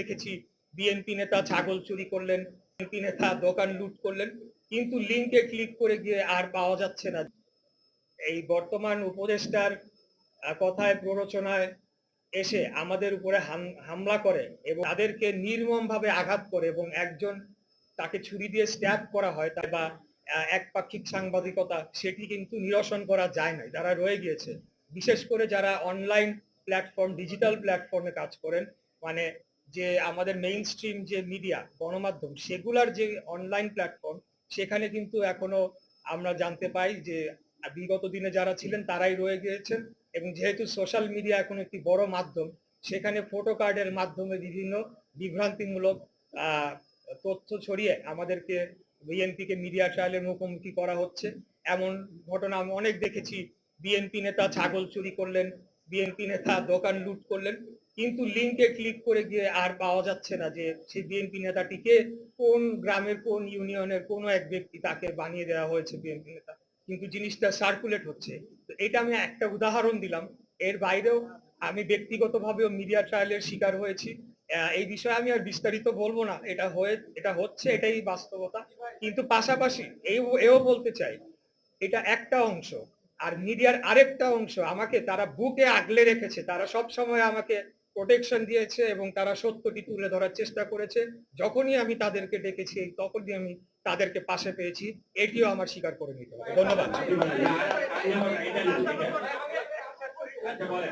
দেখেছি। বিএনপি নেতা ছাগল চুরি করলেন বিএনপি নেতা দোকান লুট করলেন, কিন্তু লিঙ্কে ক্লিক করে গিয়ে আর পাওয়া যাচ্ছে না। এই বর্তমান উপদেষ্টার কথায় প্ররোচনায় এসে আমাদের উপরে হামলা করে এবং তাদেরকে নির্মম ভাবে আঘাত করে এবং একজন তাকে ছুরি দিয়ে স্ট্যাপ করা হয় তা বা একপাক্ষিক সাংবাদিকতা, সেটি কিন্তু নিরসন করা যায় না যারা রয়ে গিয়েছে, বিশেষ করে যারা অনলাইন প্ল্যাটফর্ম ডিজিটাল প্ল্যাটফর্মে কাজ করেন মানে যে আমাদের মেইন স্ট্রিম যে মিডিয়া গণমাধ্যম, সেগুলার যে অনলাইন প্ল্যাটফর্ম সেখানে কিন্তু এখনও আমরা জানতে পাই যে বিগত দিনে যারা ছিলেন তারাই রয়ে গিয়েছেন এবং যেহেতু সোশ্যাল মিডিয়া এখন একটি বড় মাধ্যম, সেখানে ফটো কার্ডের মাধ্যমে বিভিন্ন বিভ্রান্তিমূলক তথ্য ছড়িয়ে আমাদেরকে বিএনপিকে মিডিয়া ট্রায়ালের মুখোমুখি করা হচ্ছে। এমন ঘটনা আমি অনেক দেখেছি। বিএনপি নেতা ছাগল চুরি করলেন বিএনপি নেতা দোকান লুট করলেন। কিন্তু লিঙ্কে ক্লিক করে গিয়ে আর পাওয়া যাচ্ছে না যে সেই বিএনপি নেতাটিকে কোন গ্রামের, কোন ইউনিয়নের কোন এক ব্যক্তি তাকে বানিয়ে দেওয়া হয়েছে বিএনপি নেতা। কিন্তু জিনিসটা সার্কুলেট হচ্ছে। তো এটা আমি একটা উদাহরণ দিলাম। এর বাইরেও আমি ব্যক্তিগতভাবেও মিডিয়া ট্রায়ালের শিকার হয়েছি। এই বিষয়ে আমি আর বিস্তারিত বলব না। এটা হয়ে, এটা হচ্ছে, এটাই বাস্তবতা। কিন্তু পাশাপাশি এও বলতে চাই, এটা একটা অংশ আর মিডিয়ার আরেকটা অংশ আমাকে তারা বুকে আগলে রেখেছে। তারা সব সময় আমাকে প্রোটেকশন দিয়েছে এবং তারা সত্যটি তুলে ধরার চেষ্টা করেছে। যখনই আমি তাদেরকে ডেকেছি, তখনই আমি তাদেরকে পাশে পেয়েছি। এটিও আমার স্বীকার করে নিতে হবে। ধন্যবাদ।